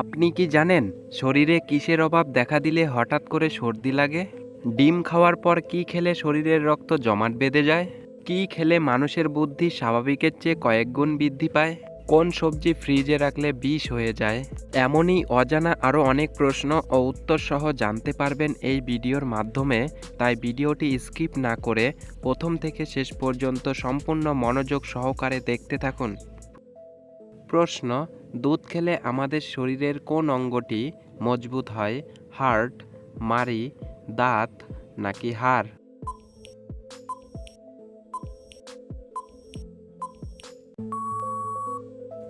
আপনি কি জানেন শরীরে কিসের অভাব দেখা দিলে হঠাৎ করে সর্দি লাগে? ডিম খাওয়ার পর কি খেলে শরীরের রক্ত জমাট বেঁধে যায়? কি খেলে মানুষের বুদ্ধি স্বাভাবিকের চেয়ে কয়েক গুণ বৃদ্ধি পায়? কোন সবজি ফ্রিজে রাখলে বিষ হয়ে যায়? এমনই অজানা আরও অনেক প্রশ্ন ও উত্তর সহ জানতে পারবেন এই ভিডিওর মাধ্যমে, তাই ভিডিওটি স্কিপ না করে প্রথম থেকে শেষ পর্যন্ত সম্পূর্ণ মনোযোগ সহকারে দেখতে থাকুন। প্রশ্ন দুধ খেলে আমাদের শরীরের কোন অঙ্গটি মজবুত হয় হার্ট মারি দাঁত নাকি হাড়?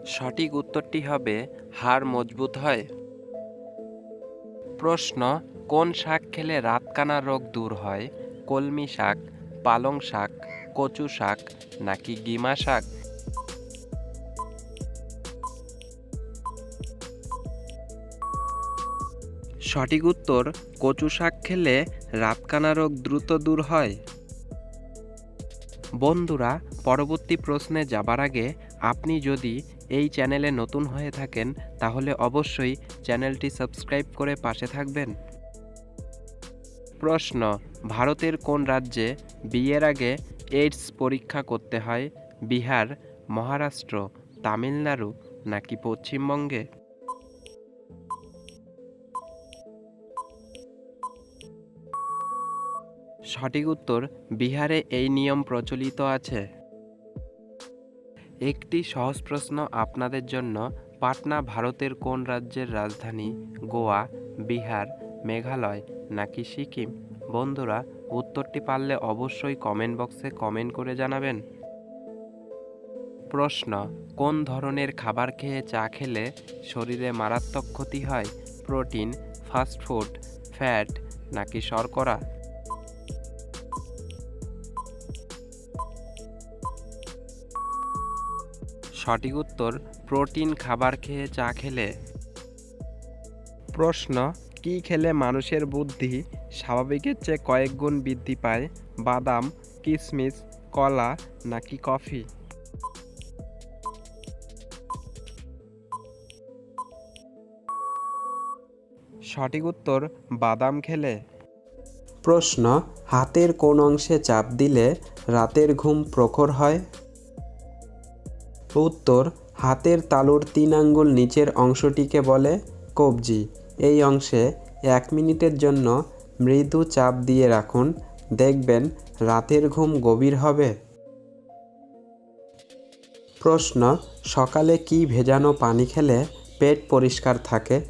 সঠিক উত্তরটি হবে, হাড় মজবুত হয়। প্রশ্ন, কোন শাক খেলে রাতকানা রোগ দূর হয়, কলমি শাক, পালং শাক, কচু শাক নাকি গিমা শাক? সঠিক উত্তর, কচু শাক খেলে রাতকানা রোগ দ্রুত দূর হয়। বন্ধুরা, পরবর্তী প্রশ্নে যাবার আগে আপনি যদি এই চ্যানেলে নতুন হয়ে থাকেন, তাহলে অবশ্যই চ্যানেলটি সাবস্ক্রাইব করে পাশে থাকবেন। প্রশ্ন, ভারতের কোন রাজ্যে বিয়ের আগে এইডস পরীক্ষা করতে হয়, বিহার, মহারাষ্ট্র, তামিলনাড়ু নাকি পশ্চিমবঙ্গে? সঠিক উত্তর বিহারে এই নিয়ম প্রচলিত আছে। একটি সহজ প্রশ্ন আপনাদের জন্য, পাটনা ভারতের কোন রাজ্যের রাজধানী, গোয়া, বিহার, মেঘালয় নাকি সিকিম? বন্ধুরা, উত্তরটি পারলে অবশ্যই কমেন্ট বক্সে কমেন্ট করে জানাবেন। প্রশ্ন, কোন ধরনের খাবার খেয়ে চা খেলে শরীরে মারাত্মক ক্ষতি হয়? প্রোটিন ফাস্টফুড ফ্যাট নাকি শর্করা? সঠিক উত্তর প্রোটিন খাবার খেয়ে চা খেলে। প্রশ্ন, কি খেলে মানুষের বুদ্ধি স্বাভাবিকের চেয়ে কয়েক গুণ বৃদ্ধি পায়, বাদাম কিশমিশ কলা নাকি কফি? সঠিক উত্তর, বাদাম খেলে। প্রশ্ন, হাতের কোন অংশে চাপ দিলে রাতের ঘুম প্রখর হয়? উত্তর, হাতের তালুর তিন আঙ্গুল নিচের অংশটিকে বলে কবজি। এই অংশে এক মিনিটের জন্য মৃদু চাপ দিয়ে রাখুন। দেখবেন রাতের ঘুম গভীর হবে। প্রশ্ন, সকালে কি ভেজানো পানি খেলে পেট পরিষ্কার থাকে?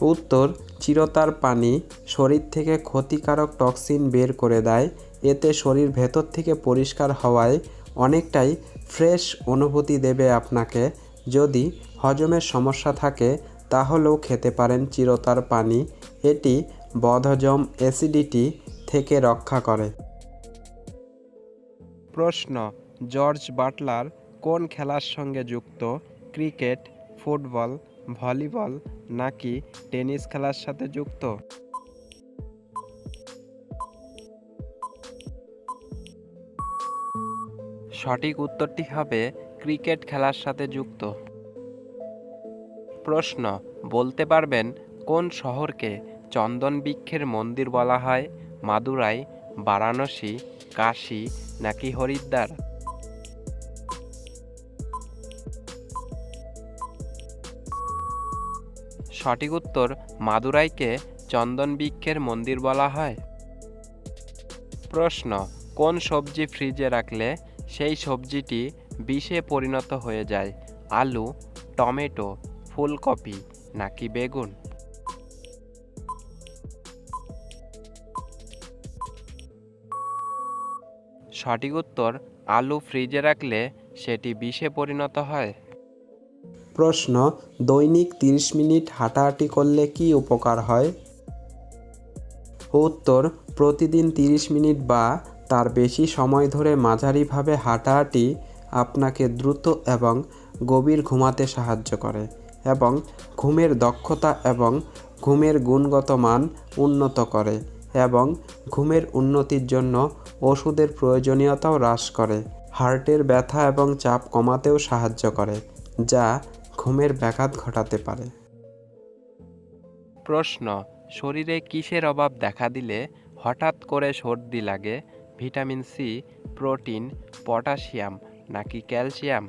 উত্তর, চিরতার পানি শরীর থেকে ক্ষতিকারক টক্সিন বের করে দেয়। এতে শরীর ভেতর থেকে পরিষ্কার হওয়ায় অনেকটাই ফ্রেশ অনুভূতি দেবে আপনাকে। যদি হজমের সমস্যা থাকে, তাহলেও খেতে পারেন চিরতার পানি। এটি বদহজম অ্যাসিডিটি থেকে রক্ষা করে। প্রশ্ন, জর্জ বাটলার কোন খেলার সঙ্গে যুক্ত? ক্রিকেট, ফুটবল, ভলিবল নাকি টেনিস খেলার সাথে যুক্ত? সঠিক উত্তরটি হবে ক্রিকেট খেলার সাথে যুক্ত। প্রশ্ন, বলতে পারবেন কোন শহরকে চন্দন বৃক্ষের মন্দির বলা হয়, মাদুরাই, বারাণসী, কাশী নাকি হরিদ্বার? সঠিক উত্তর, মাদুরাইকে চন্দন বৃক্ষের মন্দির বলা হয়। প্রশ্ন, কোন সবজি ফ্রিজে রাখলে সেই সবজিটি বিষে পরিণত হয়ে যায়। আলু, টমেটো, ফুলকপি নাকি বেগুন? সঠিক উত্তর, আলু ফ্রিজে রাখলে সেটি বিষে পরিণত হয়। প্রশ্ন, দৈনিক তিরিশ মিনিট হাঁটাহাঁটি করলে কি উপকার হয়? উত্তর, প্রতিদিন তিরিশ মিনিট বা তার বেশি সময় ধরে মাঝারিভাবে হাঁটাহাঁটি আপনাকে দ্রুত এবং গভীর ঘুমাতে সাহায্য করে এবং ঘুমের দক্ষতা এবং ঘুমের গুণগত মান উন্নত করে এবং ঘুমের উন্নতির জন্য ওষুধের প্রয়োজনীয়তাও হ্রাস করে। হার্টের ব্যথা এবং চাপ কমাতেও সাহায্য করে, যা ঘুমের ব্যাঘাত ঘটাতে পারে। প্রশ্ন, শরীরে কিসের অভাব দেখা দিলে হঠাৎ করে সর্দি লাগে? ভিটামিন সি, প্রোটিন, পটাশিয়াম নাকি ক্যালসিয়াম?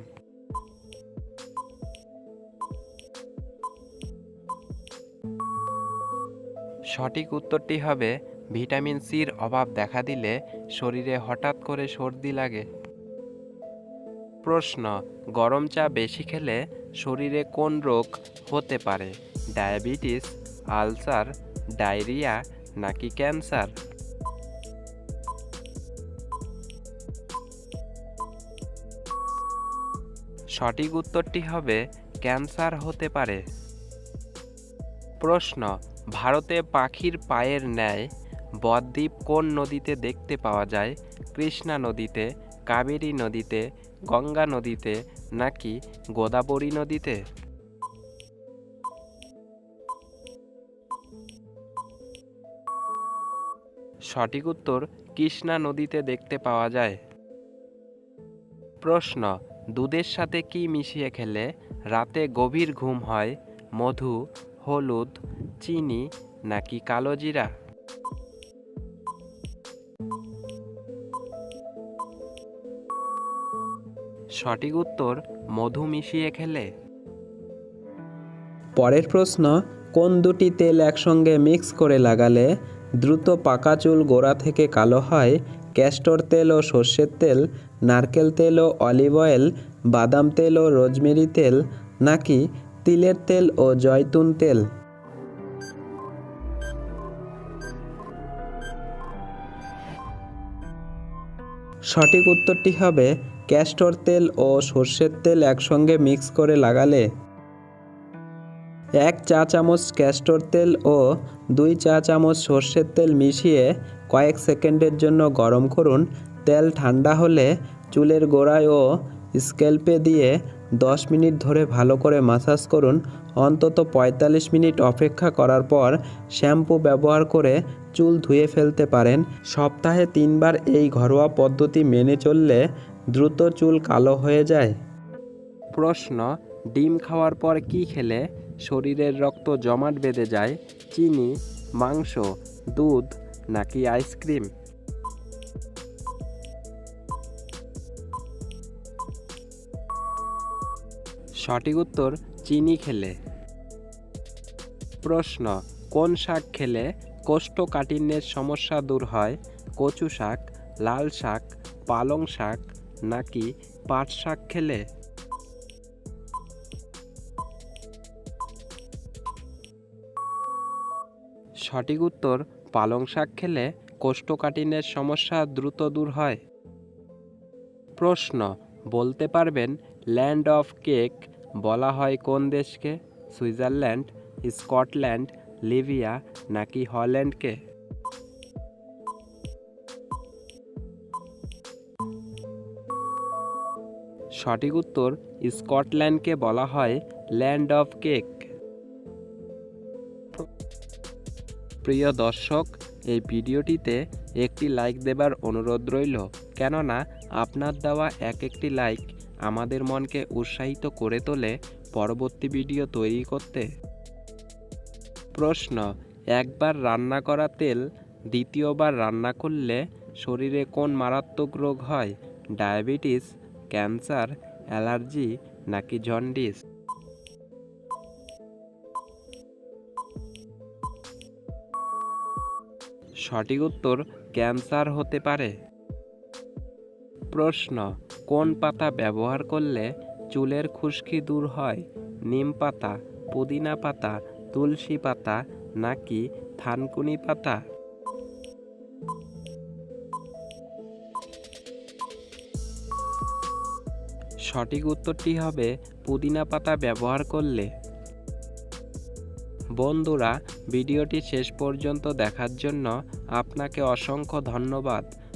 সঠিক উত্তরটি হবে, ভিটামিন সির অভাব দেখা দিলে শরীরে হঠাৎ করে সর্দি লাগে। প্রশ্ন, গরম চা বেশি খেলে শরীরে কোন রোগ হতে পারে? ডায়াবেটিস, আলসার, ডায়রিয়া নাকি ক্যান্সার? সঠিক উত্তরটি হবে ক্যান্সার হতে পারে। প্রশ্ন, ভারতে পাখির পায়ের ন্যায় বদ্বীপ কোন নদীতে দেখতে পাওয়া যায়? কৃষ্ণা নদীতে, কাবেরী নদীতে, গঙ্গা নদীতে নাকি গোদাবরী নদীতে? সঠিক উত্তর, কৃষ্ণা নদীতে দেখতে পাওয়া যায়। প্রশ্ন দুধের সাথে কি মিশিয়ে খেলে রাতে গভীর ঘুম হয়? মধু, হলুদ, চিনি নাকি কালো জিরা? সঠিক উত্তর, মধু মিশিয়ে খেলে। পরের প্রশ্ন, কোন দুটি তেল একসঙ্গে মিক্স করে লাগালে দ্রুত পাকা চুল গোড়া থেকে কালো হয়? ক্যাস্টর তেল ও সর্ষের তেল নারকেল তেল ও অলিভ অয়েল, বাদাম তেল ও রোজমেরি তেল, নাকি তিলের তেল ও জয়তুন তেল? সঠিক উত্তরটি হবে ক্যাস্টর তেল ও সর্ষের তেল একসঙ্গে মিক্স করে লাগালে। এক চা চামচ ক্যাস্টর তেল ও দুই চা চামচ সর্ষের তেল মিশিয়ে কয়েক সেকেন্ডের জন্য গরম করুন। তেল ঠান্ডা হলে চুলের গোড়ায় ও স্ক্যাল্পে দিয়ে দশ মিনিট ধরে ভালো করে মাসাজ করুন। অন্তত পঁয়তাল্লিশ মিনিট অপেক্ষা করার পর শ্যাম্পু ব্যবহার করে চুল ধুয়ে ফেলতে পারেন। সপ্তাহে তিনবার এই ঘরোয়া পদ্ধতি মেনে চললে দ্রুত চুল কালো হয়ে যায়। প্রশ্ন, ডিম খাওয়ার পর কি খেলে? শরীরের রক্ত জমাট বেঁধে যায়, চিনি, মাংস, দুধ নাকি আইসক্রিম সঠিক উত্তর চিনি খেলে। প্রশ্ন, কোন শাক খেলে কোষ্ঠকাঠিন্যের সমস্যা দূর হয়? কচু শাক, লাল শাক, পালং শাক নাকি পাট শাক খেলে? সঠিক উত্তর, পালং শাক খেলে কোষ্ঠকাঠিন্যের সমস্যা দ্রুত দূর হয়। প্রশ্ন, বলতে পারবেন ল্যান্ড অফ কেক বলা হয় কোন দেশকে? সুইজারল্যান্ড, স্কটল্যান্ড, লিবিয়া নাকি হল্যান্ডকে? সঠিক উত্তর, স্কটল্যান্ডকে বলা হয় ল্যান্ড অফ কেক। প্রিয় দর্শক, এই ভিডিওটিতে একটি লাইক দেবার অনুরোধ রইল। কেননা, আপনার দেওয়া এক একটি লাইক আমাদের মনকে উৎসাহিত করে তোলে পরবর্তী ভিডিও তৈরি করতে। প্রশ্ন, একবার রান্না করা তেল, দ্বিতীয়বার রান্না করলে শরীরে কোন মারাত্মক রোগ হয়? ডায়াবেটিস, ক্যান্সার, অ্যালার্জি নাকি জন্ডিস? সঠিক উত্তর, ক্যান্সার হতে পারে। প্রশ্ন, কোন পাতা ব্যবহার করলে চুলের খুশকি দূর হয়? নিম পাতা, পুদিনা পাতা, তুলসী পাতা নাকি থানকুনি পাতা? সঠিক উত্তরটি হবে পুদিনা পাতা ব্যবহার করলে। বন্ধুরা, ভিডিওটি শেষ পর্যন্ত দেখার জন্য আপনাকে অসংখ্য ধন্যবাদ।